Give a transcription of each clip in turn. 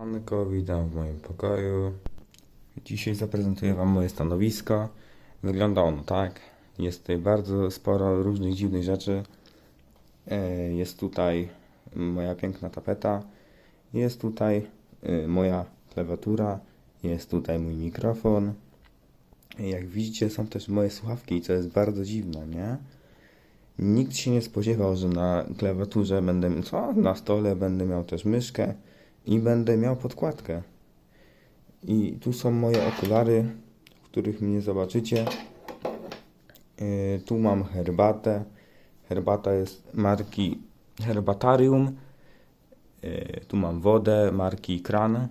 Siemanko, witam w moim pokoju. Dzisiaj zaprezentuję Wam moje stanowisko. Wygląda ono tak. Jest tutaj bardzo sporo różnych dziwnych rzeczy. E, Jest tutaj moja piękna tapeta. Jest tutaj e, moja klawiatura. Jest tutaj mój mikrofon. Jak widzicie, są też moje słuchawki, co jest bardzo dziwne, nie? Nikt się nie spodziewał, że na klawiaturze będę, co? Na stole będę miał też myszkę i będę miał podkładkę. I tu są moje okulary, w których mnie zobaczycie. Yy, tu mam herbatę. Herbata jest marki Herbatarium. Yy, tu mam wodę marki Kran.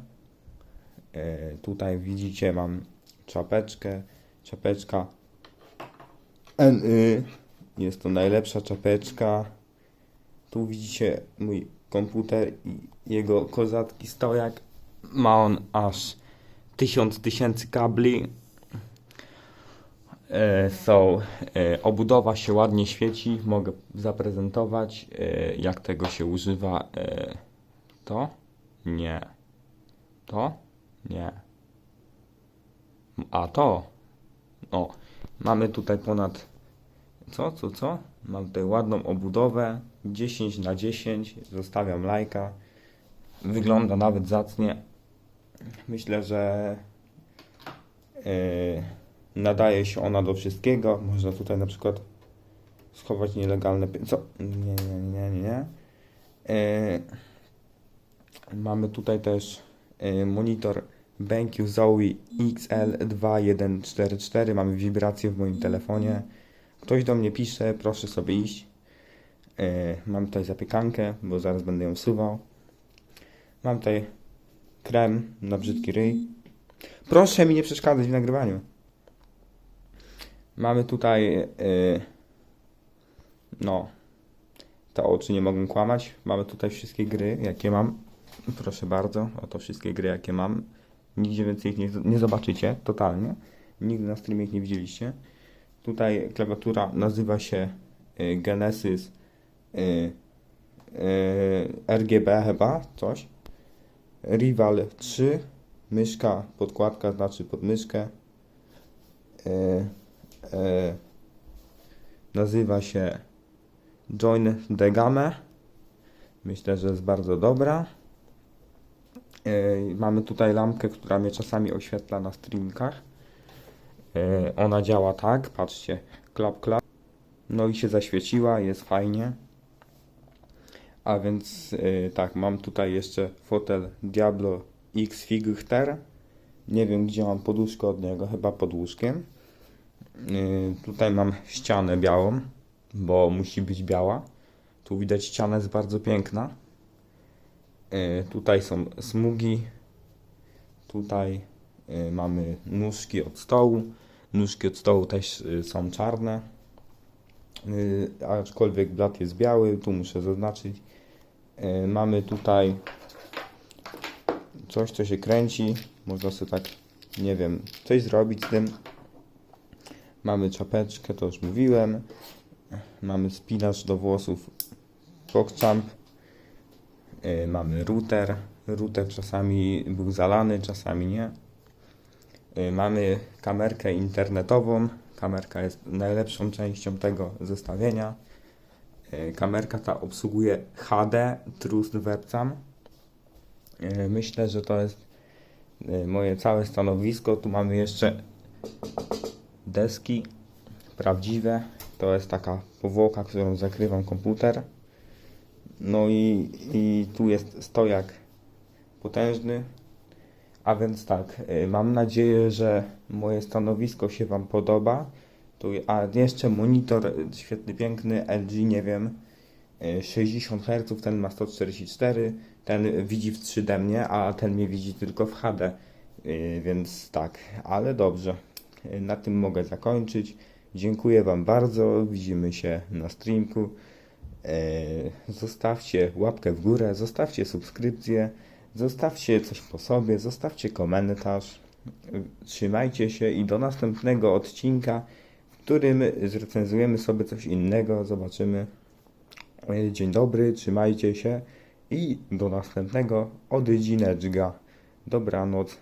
Yy, tutaj widzicie mam czapeczkę. Czapeczka NY. Jest to najlepsza czapeczka. Tu widzicie mój komputer i jego kozacki stojak. Ma on aż tysiąc tysięcy kabli. E, są, e, obudowa się ładnie świeci. Mogę zaprezentować, e, jak tego się używa. E, to? Nie. To? Nie. A to? O, mamy tutaj ponad co, co, co? Mam tutaj ładną obudowę. 10 na 10 Zostawiam lajka. Wygląda nawet zacnie. Myślę, że yy, nadaje się ona do wszystkiego. Można tutaj na przykład schować nielegalne Co? Nie, nie, nie, nie, nie. Yy, Mamy tutaj też yy, monitor BenQ Zoe XL2144 Mamy wibrację w moim telefonie Ktoś do mnie pisze, proszę sobie iść. E, mam tutaj zapiekankę, bo zaraz będę ją wsuwał. Mam tutaj krem na brzydki ryj. Proszę mi nie przeszkadzać w nagrywaniu. Mamy tutaj, e, no, te oczy nie mogą kłamać. Mamy tutaj wszystkie gry, jakie mam. Proszę bardzo, oto wszystkie gry, jakie mam. Nigdzie więcej ich nie, nie zobaczycie, totalnie. Nigdy na streamie ich nie widzieliście. Tutaj klawiatura nazywa się y, Genesis y, y, RGB chyba, coś. Rival 3, myszka, podkładka znaczy pod myszkę. Y, nazywa się Join the Game. Myślę, że jest bardzo dobra. Mamy tutaj lampkę, która mnie czasami oświetla na streamkach. E, Ona działa tak, patrzcie, klap, klap. No i się zaświeciła, jest fajnie. A więc e, tak, mam tutaj jeszcze fotel Diablo X Figchter. Nie wiem gdzie mam poduszkę od niego, chyba pod łóżkiem. E, Tutaj mam ścianę białą, bo musi być biała. Tu widać ściana jest bardzo piękna. Tutaj są smugi. Tutaj mamy nóżki od stołu. Nóżki od stołu też y, są czarne. Y, aczkolwiek blat jest biały, tu muszę zaznaczyć. Y, mamy tutaj coś, co się kręci. Można sobie tak, nie wiem, coś zrobić z tym. Mamy czapeczkę, to już mówiłem. Mamy spinacz do włosów PogChamp. Y, Mamy router. Router czasami był zalany, czasami nie. Y, Mamy kamerkę internetową. Kamerka jest najlepszą częścią tego zestawienia. Y, Kamerka ta obsługuje HD Trust Webcam. Y, Myślę, że to jest moje całe stanowisko. Tu mamy jeszcze deski prawdziwe. To jest taka powłoka, którą zakrywam komputer. No i, i tu jest stojak potężny. A więc tak, y, mam nadzieję, że moje stanowisko się Wam podoba. Tu, a jeszcze monitor y, świetny, piękny, LG, nie wiem, y, 60 Hz, ten ma 144, ten widzi w 3D mnie, a ten mnie widzi tylko w HD. Y, Więc tak, ale dobrze. Y, Na tym mogę zakończyć. Dziękuję Wam bardzo. Widzimy się na streamku. Zostawcie łapkę w górę, zostawcie subskrypcję, zostawcie coś po sobie, zostawcie komentarz. Trzymajcie się i do następnego odcinka, w którym zrecenzujemy sobie coś innego. Zobaczymy. E, Dzień dobry, trzymajcie się i do następnego odcineczka. Dobranoc.